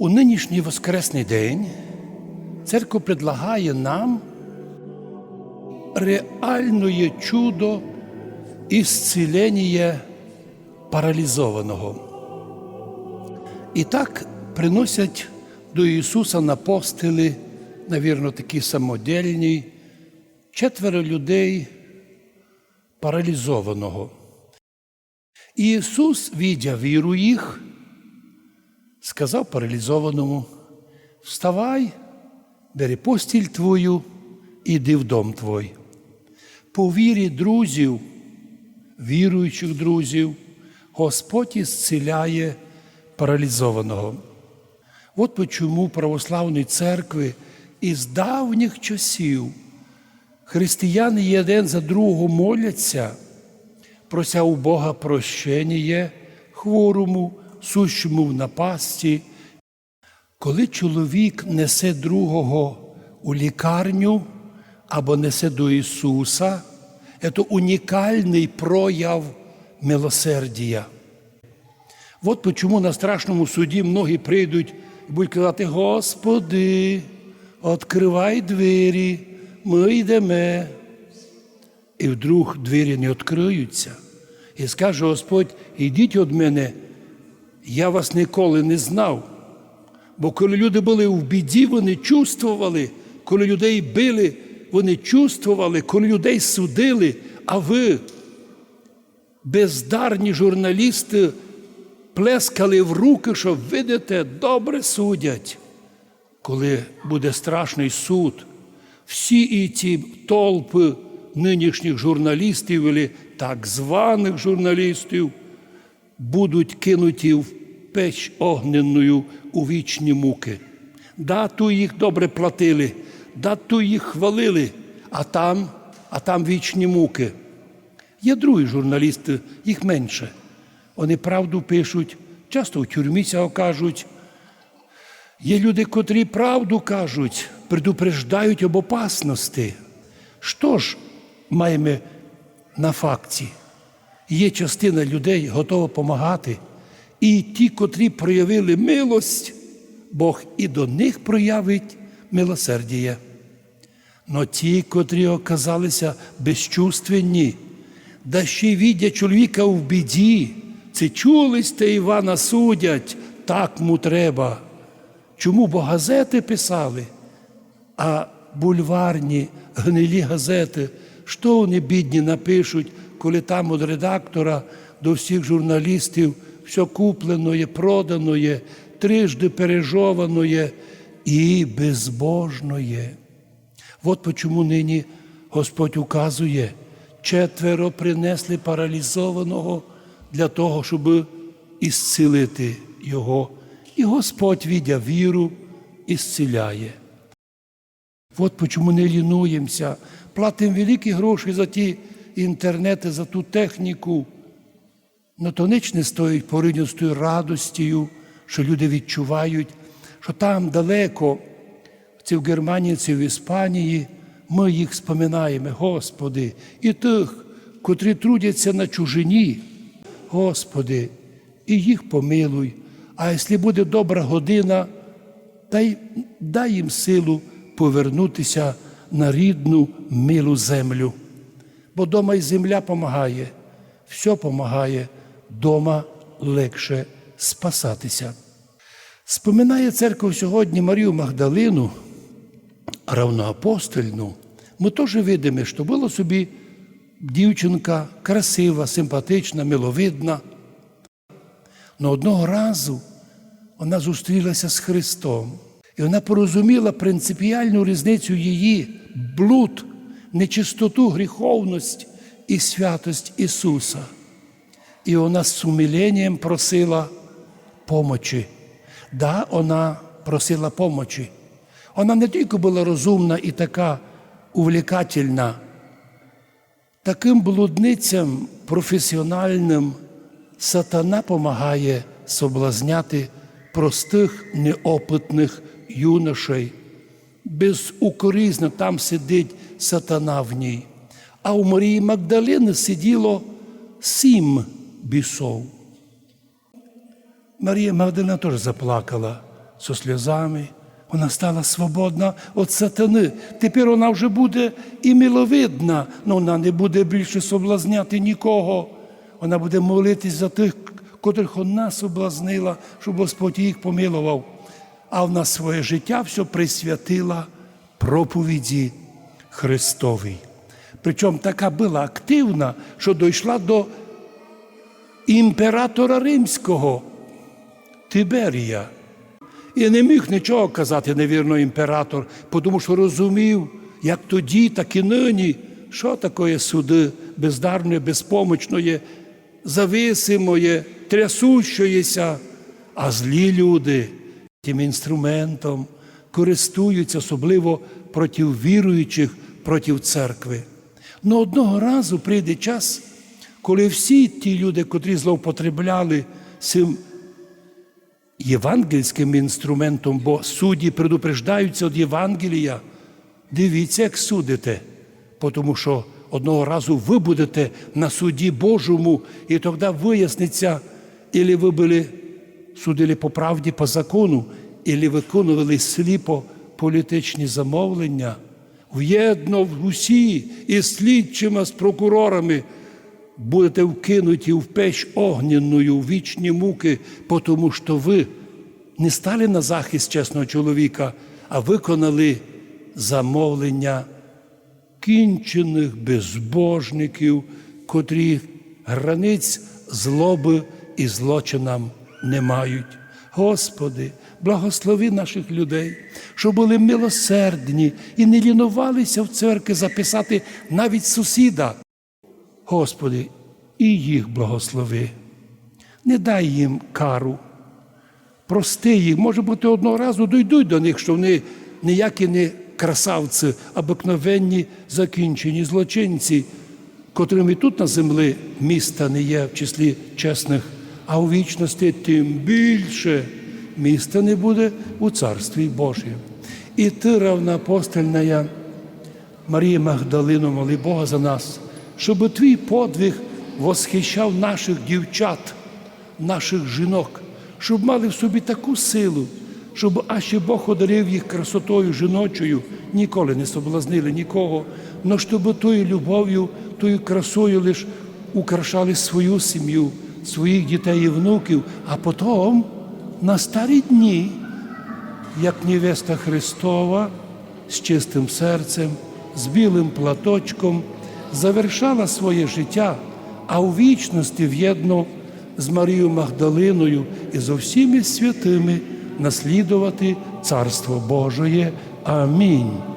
У нинішній Воскресний день церква предлагає нам реальне чудо ісцілення паралізованого. І так приносять до Ісуса на постели, навірно, такі самодільні, четверо людей паралізованого. І Ісус, віддя віру їх, сказав паралізованому: Вставай, бери постіль твою, іди в дом твой. По вірі друзів, віруючих друзів, Господь ісціляє паралізованого. От чому православної церкви із давніх часів християни один за другого моляться, прося у Бога прощення хворому, сущому в напасті. Коли чоловік несе другого у лікарню або несе до Ісуса, це унікальний прояв милосердія. От чому на страшному суді многі прийдуть і будуть казати: Господи, відкривай двері, ми йдемо. І вдруг двері не відкриються. І скаже Господь: ідіть від мене, я вас ніколи не знав. Бо коли люди були в біді, вони чувствували, коли людей били, вони чувствували, коли людей судили, а ви, бездарні журналісти, плескали в руки, що видите, добре судять. Коли буде страшний суд, всі і ці толпи нинішніх журналістів, або так званих журналістів, будуть кинуті в печ огненною у вічні муки. Да, ту їх добре платили, да, ту їх хвалили, а там, а там вічні муки. Є другі журналісти, їх менше. Вони правду пишуть, часто в тюрмі цього кажуть. Є люди, котрі правду кажуть, предупреждають об опасності. Що ж маємо на факті? Є частина людей, готова допомагати, і ті, котрі проявили милость, Бог і до них проявить милосердіє. Но ті, котрі оказалися безчувственні, да ще й чоловіка в біді, це чули сте Івана судять, так му треба. Чому бо газети писали, а бульварні гнилі газети, що вони бідні напишуть, коли там від редактора до всіх журналістів все купленое, проданое, трижди пережоване і безбожное. От почому нині Господь указує, четверо принесли паралізованого для того, щоб ісцілити його. І Господь, віддя віру, ісціляє. От почому не лінуємося, платимо великі гроші за ті інтернети, за ту техніку. Но то ніч не стоїть порівняно з тою радостю, що люди відчувають, що там далеко, це в Германії, це в Іспанії, ми їх споминаємо, Господи, і тих, котрі трудяться на чужині, Господи, і їх помилуй. А якщо буде добра година, дай, дай їм силу повернутися на рідну милу землю. Бо дома і земля помагає, все помагає, дома легше спасатися. Споминає церква сьогодні Марію Магдалину, равноапостольну. Ми теж видимо, що була собі дівчинка красива, симпатична, миловидна. Но одного разу вона зустрілася з Христом, і вона порозуміла принципіальну різницю її блуд, нечистоту, гріховність і святость Ісуса. І вона з сумиленням просила помочі. Да, вона просила помочі. Вона не тільки була розумна і така увлекательна, таким блудницям професіональним сатана помагає соблазняти простих неопитних юношей. Безукорізно там сидить сатана в ній. А у Марії Магдалини сиділо сім бісов. Марія Магдалина теж заплакала, зі сльозами. Вона стала свободна від сатани. Тепер вона вже буде і миловидна, але вона не буде більше соблазняти нікого. Вона буде молитись за тих, котрих вона соблазнила, щоб Господь їх помилував. А вона своє життя все присвятила проповіді Христовій. Причому така була активна, що дійшла до імператора Римського Тиберія. І не міг нічого казати, невірно, імператор, тому що розумів, як тоді, так і нині, що таке суди бездарної, безпомочної, зависимої, трясущоїся, а злі люди тим інструментом користуються, особливо проти віруючих, проти церкви. Но одного разу прийде час, коли всі ті люди, котрі зловпотребляли цим євангельським інструментом, бо судді предупреждаються від Євангелія. Дивіться, як судите, тому що одного разу ви будете на суді Божому, і тоді виясниться, ілі ви були судили по правді, по закону, ілі виконували сліпо політичні замовлення. В'єдно в усі і слідчими, з прокурорами будете вкинуті в печ огненную, в вічні муки, тому що ви не стали на захист чесного чоловіка, а виконали замовлення кінчених безбожників, котрі границь злоби і злочинам не мають. Господи, благослови наших людей, щоб були милосердні і не лінувалися в церкві записати навіть сусіда. Господи, і їх благослови. Не дай їм кару. Прости їх, може бути, одного разу дойдуть до них, що вони ніякі не красавці, обикновенні закінчені злочинці, котрим і тут на землі міста не є в числі чесних, а у вічності тим більше міста не буде у Царстві Божім. І ти, равноапостольна Марія Магдалино, моли Бога за нас, щоб твій подвиг восхищав наших дівчат, наших жінок, щоб мали в собі таку силу, щоб і Бог одарив їх красотою жіночою, ніколи не соблазнили нікого, но щоб тою любов'ю, тою красою лиш украшали свою сім'ю, своїх дітей і внуків, а потім на старі дні, як невеста Христова з чистим серцем, з білим платочком, завершала своє життя, а у вічності в'єдно з Марією Магдалиною і зо всіми святими наслідувати Царство Божоє. Амінь.